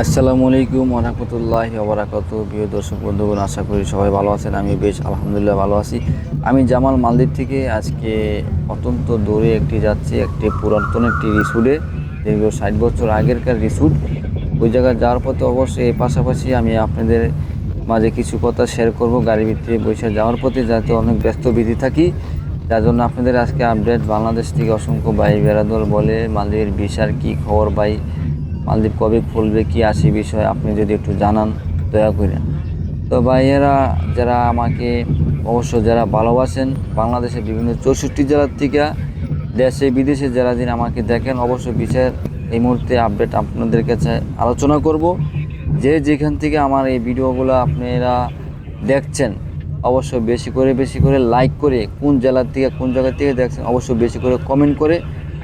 আসসালামু আলাইকুম রহমতুল্লাহ ওবরাকাত প্রিয় দর্শক, বন্ধুগণ, আশা করি সবাই ভালো আছেন। আমি বেশ আলহামদুলিল্লাহ ভালো আছি। আমি জামাল মালদ্বীপ থেকে আজকে অত্যন্ত দূরে একটি যাচ্ছি, একটি পুরাতন একটি রিসুডে দীর্ঘ ষাট বছর আগেরকার রিসুড ওই জায়গায় যাওয়ার পথে অবশ্যই এর পাশাপাশি আমি আপনাদের মাঝে কিছু কথা শেয়ার করব, গাড়ি ভিতরে বসে যাওয়ার পথে, যাতে অনেক ব্যস্ত বিধি থাকি। যার জন্য আপনাদের আজকে আপডেট বাংলাদেশ থেকে অসংখ্য ভাই বেড়াদল বলে মালদ্বীপের বিশার কি খবর ভাই? মালদ্বীপ কবে খুলবে, কি আসে বিষয়ে আপনি যদি একটু জানান, দয়া করে। তো ভাইয়েরা, যারা আমাকে অবশ্য যারা ভালোবাসেন, বাংলাদেশের বিভিন্ন চৌষট্টি জেলার থেকে, দেশে, বিদেশে যারা দিন আমাকে দেখেন, অবশ্য বিষয়ের এই মুহূর্তে আপডেট আপনাদের কাছে আলোচনা করব। যে যেখান থেকে আমার এই ভিডিওগুলো আপনারা দেখছেন, অবশ্য বেশি করে বেশি করে লাইক করে, কোন জেলার থেকে, কোন জায়গা থেকে দেখছেন অবশ্যই বেশি করে কমেন্ট করে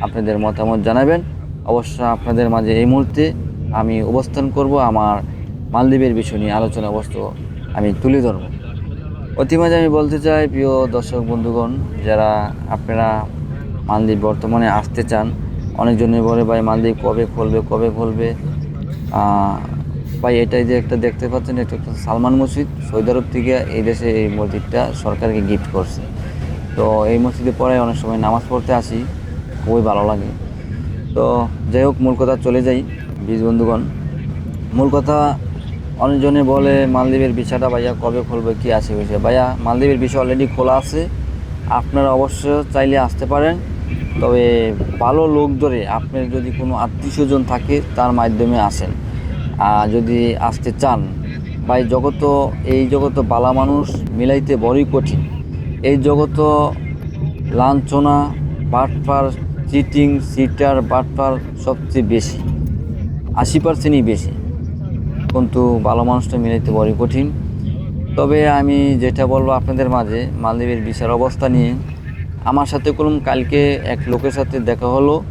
আপনাদের মতামত জানাবেন। অবশ্য আপনাদের মাঝে এই মুহূর্তে আমি অবস্থান করব আমার মালদ্বীপের বিষয় নিয়ে আলোচনা অবশ্য আমি তুলে ধরব। অতিমাঝে আমি বলতে চাই, প্রিয় দর্শক বন্ধুগণ, যারা আপনারা মালদ্বীপ বর্তমানে আসতে চান, অনেকজনে বলে, ভাই, মালদ্বীপ কবে খুলবে কবে খুলবে? ভাই, এটাই যে একটা দেখতে পাচ্ছেন, এটা একটা সালমান মসজিদ। সৌদি আরব থেকে এই দেশে এই মসজিদটা সরকারকে গিফট করছে। তো এই মসজিদে পরে অনেক সময় নামাজ পড়তে আসি, খুবই ভালো লাগে। তো যাই হোক, মূল কথা চলে যাই, বীজ বন্ধুগণ। মূল কথা অনেকজনে বলে মালদ্বীপের বিষয়টা ভাইয়া কবে খুলবে, কি আছে বিষয় ভাইয়া, মালদ্বীপের বিষয় অলরেডি খোলা আছে। আপনারা অবশ্য চাইলে আসতে পারেন, তবে ভালো লোক ধরে আপনার যদি কোনো আত্মীয় স্বজন থাকে, তার মাধ্যমে আসেন। আর যদি আসতে চান, ভাই জগত এই জগত বালা মানুষ, মিলাইতে বড়ই কঠিন। এই জগত লাঞ্ছনা, বাটপার চিটিং, সিটার, বাটপার সবচেয়ে বেশি। আশি পার্সেন্টই বেশি। কিন্তু ভালো মানুষটা মিলাইতে বড়ই কঠিন। তবে আমি যেটা বলব আপনাদের মাঝে, মালদ্বীপের বিচার অবস্থা নিয়ে। আমার সাথে কোনো কালকে এক লোকের সাথে দেখা হলো।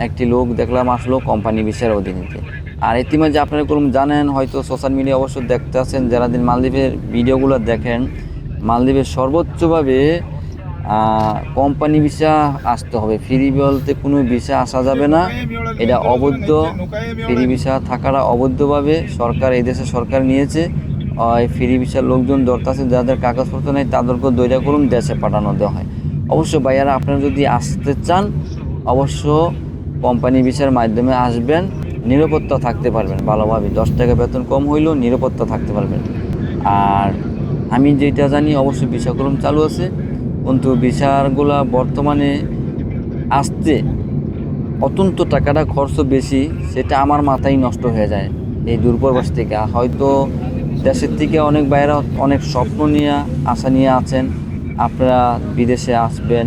একটি লোক দেখলাম আসলো কোম্পানি বিচার অধীনেতে। আর ইতিমধ্যে আপনারা কোনো জানেন, হয়তো সোশ্যাল মিডিয়া অবশ্য দেখতে আছেন, যারা দিন মালদ্বীপের ভিডিওগুলো দেখেন, মালদ্বীপের সর্বোচ্চভাবে কোম্পানি ভিসা আসতে হবে। ফ্রি বলতে কোনো ভিসা আসা যাবে না। এটা অবৈধ। ফ্রি ভিসা থাকাটা অবৈধভাবে সরকার, এই দেশে সরকার নিয়েছে। ফ্রি ভিসার লোকজন দরকার যাদের কাগজপত্র নেই তাদেরকে দৈরা করুন, দেশে পাঠানো দেওয়া হয়। অবশ্য ভাইয়ারা, আপনারা যদি আসতে চান, অবশ্য কোম্পানি ভিসার মাধ্যমে আসবেন। নিরাপত্তা থাকতে পারবেন, ভালোভাবে। দশ টাকা বেতন কম হইলেও নিরাপত্তা থাকতে পারবেন। আর আমি যেটা জানি অবশ্যই ভিসাকরণ চালু আছে। কিন্তু ভিসারগুলা বর্তমানে আসতে অত্যন্ত টাকাটা খরচ বেশি, সেটা আমার মাথায় নষ্ট হয়ে যায় এই দূরপ্রবাস থেকে। হয়তো দেশের থেকে অনেক বাইরা অনেক স্বপ্ন নিয়ে, আশা নিয়ে আছেন, আপনারা বিদেশে আসবেন,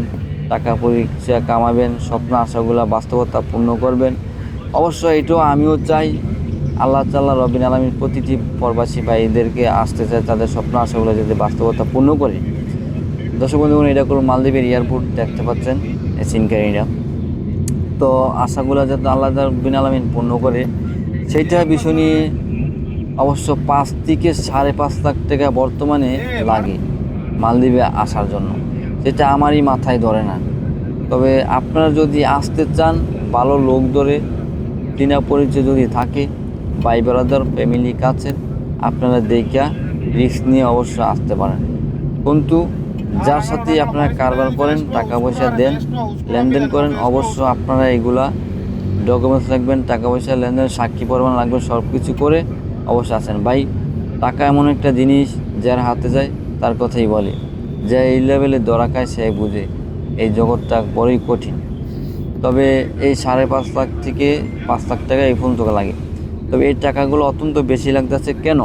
টাকা পয়সা কামাবেন, স্বপ্ন, আশাগুলো বাস্তবতা পূর্ণ করবেন। অবশ্য এটাও আমিও চাই, আল্লাহ তাল্লাহ রবিন আলমীর প্রতিটি প্রবাসী ভাইদেরকে আসতে চায়, তাদের স্বপ্ন, আশাগুলো যাতে বাস্তবতা পূর্ণ করে। দর্শক বন্ধুগণ এটা কোনো মালদ্বীপের এয়ারপোর্ট দেখতে পাচ্ছেন সিনকারিরা তো আশাগুলো যাতে আল্লাহ বিন আলমিন পূর্ণ করে। সেইটা বিষয় নিয়ে অবশ্য পাঁচ থেকে সাড়ে পাঁচ লাখ টাকা বর্তমানে লাগে মালদ্বীপে আসার জন্য। সেটা আমারই মাথায় ধরে না। তবে আপনারা যদি আসতে চান, ভালো লোক ধরে টিনা পরিচয় যদি থাকে, ভাই ব্রাদার ফ্যামিলি কাছে আপনারা দেখা রিস্ক নিয়ে অবশ্য আসতে পারেন। কিন্তু যার সাথে আপনারা কারবার করেন টাকা পয়সা দেন, লেনদেন করেন, অবশ্য আপনারা এগুলা ডকুমেন্টস রাখবেন টাকা পয়সা লেনদেন সাক্ষী প্রমাণ লাগবে সব কিছু করে অবশ্য আসেন ভাই, টাকা এমন একটা জিনিস যার হাতে যায়, তার কথাই বলে। যে এই লেভেলে দরা খায়, সে বুঝে। এই জগৎটা বড়ই কঠিন। তবে এই সাড়ে পাঁচ লাখ থেকে পাঁচ লাখ টাকা এই পর্যন্ত লাগে। তবে এই টাকাগুলো অত্যন্ত বেশি লাগতেছে কেন?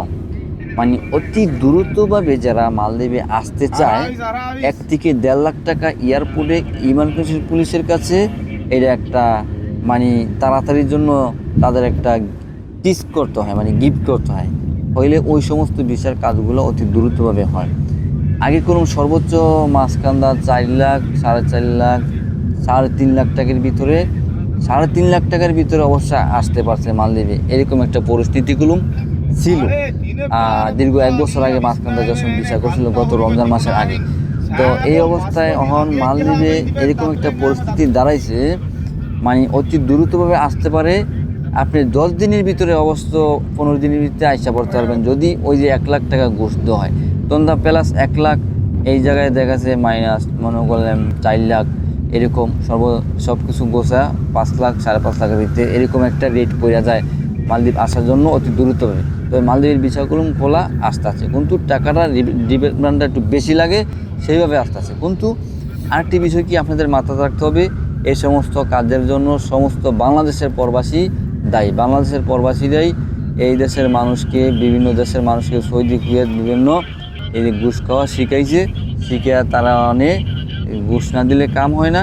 মানে অতি দ্রুতভাবে যারা মালদ্বীপে আসতে চায় এক থেকে দেড় লাখ টাকা এয়ারপোর্টে ইমার্জেন্সি পুলিশের কাছে এটা একটা মানে তাড়াতাড়ির জন্য তাদের একটা টিস করতে হয় মানে গিফট করতে হয়। হইলে ওই সমস্ত বিচার কাজগুলো অতি দ্রুতভাবে হয়। আগে কোনো সর্বোচ্চ মাঝকান্দা চার লাখ সাড়ে চার লাখ সাড়ে তিন লাখ টাকার ভিতরে সাড়ে তিন লাখ টাকার ভিতরে অবশ্যই আসতে পারছে মালদ্বীপে। এরকম একটা পরিস্থিতিগুলো। ছিল। দীর্ঘ এক বছর আগে মাঝখানটা যখন বিচার করছিল গত রমজান মাসের আগে। তো এই অবস্থায় এখন মালদ্বীপে এরকম একটা পরিস্থিতি দাঁড়াইছে মানে অতি দ্রুতভাবে আসতে পারে। আপনি দশ দিনের ভিতরে অবশ্য পনেরো দিনের ভিতরে আইসা পড়তে পারবেন। যদি ওই যে এক লাখ টাকা ঘুষ দেওয়া হয়। তখন তা প্লাস এক লাখ এই জায়গায় দেখা যাচ্ছে মাইনাস মনে করলেন চার লাখ এরকম সর্ব সব কিছু গোছা পাঁচ লাখ সাড়ে পাঁচ লাখের ভিতরে এরকম একটা রেট পড়া যায়। মালদ্বীপ আসার জন্য অতি দ্রুতভাবে তবে মালদ্বীপের বিষয়গুলো খোলা আস্তে আছে। কিন্তু টাকাটা ডিমান্ডটা একটু বেশি লাগে, সেইভাবে আস্তে আছে। কিন্তু আরেকটি বিষয় কি আপনাদের মাথায় রাখতে হবে? এই সমস্ত কাজের জন্য সমস্ত বাংলাদেশের প্রবাসী দায়ী। বাংলাদেশের প্রবাসীরাই এই দেশের মানুষকে, বিভিন্ন দেশের মানুষকে সৌদি, কুয়েত বিভিন্ন এই ঘুষ খাওয়া শিখাইছে। শিখে তারা অনেক ঘুষ না দিলে কাম হয় না।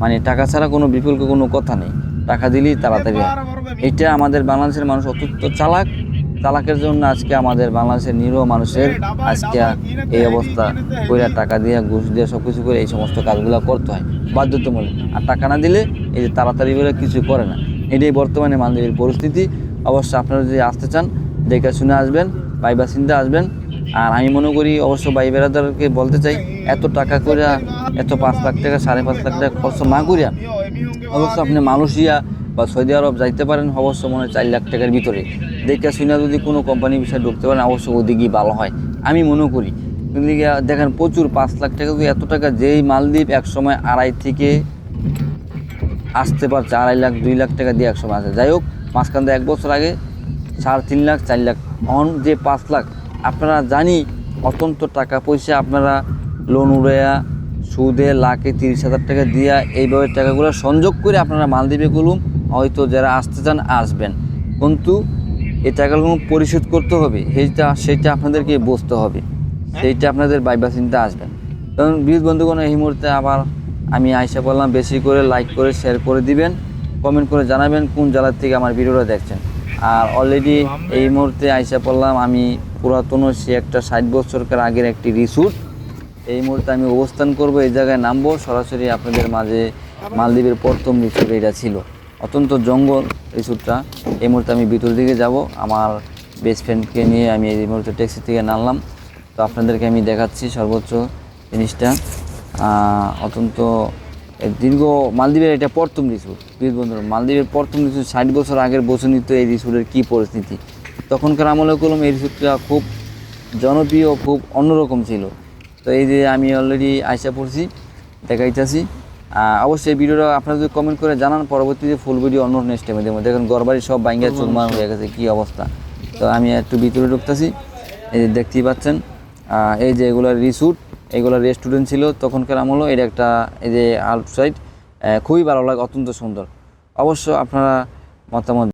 মানে টাকা ছাড়া কোনো বিকল্প কোনো কথা নেই। টাকা দিলেই তাড়াতাড়ি এটা আমাদের বাংলাদেশের মানুষ অত্যন্ত চালাক। চালাকের জন্য আজকে আমাদের বাংলাদেশের নিরীহ মানুষের আজকে এই অবস্থা। কইরা টাকা দিয়ে ঘুষ দিয়ে সব কিছু করে এই সমস্ত কাজগুলো করতে হয়। বাধ্যতামূলক। আর টাকা না দিলে এই যে তাড়াতাড়ি করে কিছু করে না। এটাই বর্তমানে মালদ্বীপের পরিস্থিতি। অবশ্য আপনারা যদি আসতে চান দেখে শুনে আসবেন বাইবা চিন্তা আসবেন। আর আমি মনে করি অবশ্য ভাই বেড়াদারকে বলতে চাই এত টাকা করে এত পাঁচ লাখ টাকা সাড়ে পাঁচ লাখ টাকা খরচ না করিয়া অবশ্য আপনি মালয়েশিয়া বা সৌদি আরব যাইতে পারেন, অবশ্য মনে হয় চার লাখ টাকার ভিতরে। দেখে শুনে যদি কোনো কোম্পানি বিষয়ে ঢুকতে পারেন, অবশ্য ওদিকেই ভালো হয়। আমি মনে করি দেখেন প্রচুর পাঁচ লাখ টাকা যদি এত টাকা যেই মালদ্বীপ এক সময় আড়াই থেকে আসতে পারছে, আড়াই লাখ, দুই লাখ টাকা দিয়ে এক সময় আসে। যাই হোক, মাঝখান এক বছর আগে সাড়ে তিন লাখ, চার লাখ, অন যে পাঁচ লাখ, আপনারা জানি অত্যন্ত টাকা পয়সা আপনারা লোন উড়াইয়া, সুদে লাখে তিরিশ হাজার টাকা দিয়া এইভাবে টাকাগুলো সংযোগ করে আপনারা মালদ্বীপে গুলুম। হয়তো যারা আসতে চান আসবেন। কিন্তু এই টাকাগুলো পরিশোধ করতে হবে। সেইটা সেইটা আপনাদেরকে বুঝতে হবে। সেইটা আপনাদের বাইবা চিন্তা আসবেন। কারণ বিদ্যুৎ বন্ধুগণ এই মুহূর্তে আবার আমি আয়সা করলাম বেশি করে লাইক করে শেয়ার করে দিবেন। কমেন্ট করে জানাবেন কোন জেলার থেকে আমার ভিডিওটা দেখছেন। আর অলরেডি এই মুহূর্তে আয়সা পড়লাম আমি পুরাতন সে একটা ষাট বছরকার আগের একটি রিসুট এই মুহূর্তে আমি অবস্থান করব এই জায়গায় নামবো। সরাসরি আপনাদের মাঝে মালদ্বীপের প্রথম রিসুট এটা ছিল। অত্যন্ত জঙ্গল রিসুটটা এই মুহূর্তে আমি ভিতর দিকে যাব। আমার বেস্ট ফ্রেন্ডকে নিয়ে আমি এই মুহূর্তে ট্যাক্সি থেকে নামলাম। তো আপনাদেরকে আমি দেখাচ্ছি সর্বোচ্চ জিনিসটা। অত্যন্ত দীর্ঘ মালদ্বীপের এটা প্রথম রিসুট প্রিয় বন্ধুরা, মালদ্বীপের প্রথম রিসুট ষাট বছর আগের বছর তো এই রিসুটের কী পরিস্থিতি? তখনকার আমলে কলম এই রিসুটটা খুব জনপ্রিয়, খুব অন্যরকম ছিল। তো এই যে আমি অলরেডি আইসা পড়ছি, দেখাইতেছি। অবশ্যই ভিডিওটা আপনারা যদি কমেন্ট করে জানান পরবর্তীতে ফুল ভিডিও অন্য নেক্সট টাইমে দেবো। দেখুন গড়বাড়ি সব বাইঙ্গা চুরমার হয়ে গেছে কী অবস্থা? তো আমি একটু ভিতরে ঢুকতেছি এই যে দেখতেই পাচ্ছেন এই যে এগুলো রিসুট এগুলো রেস্টুরেন্ট ছিল তখনকার আমলও এটা একটা এই যে আউটসাইড খুবই ভালো লাগে অত্যন্ত সুন্দর। অবশ্য আপনারা মতামত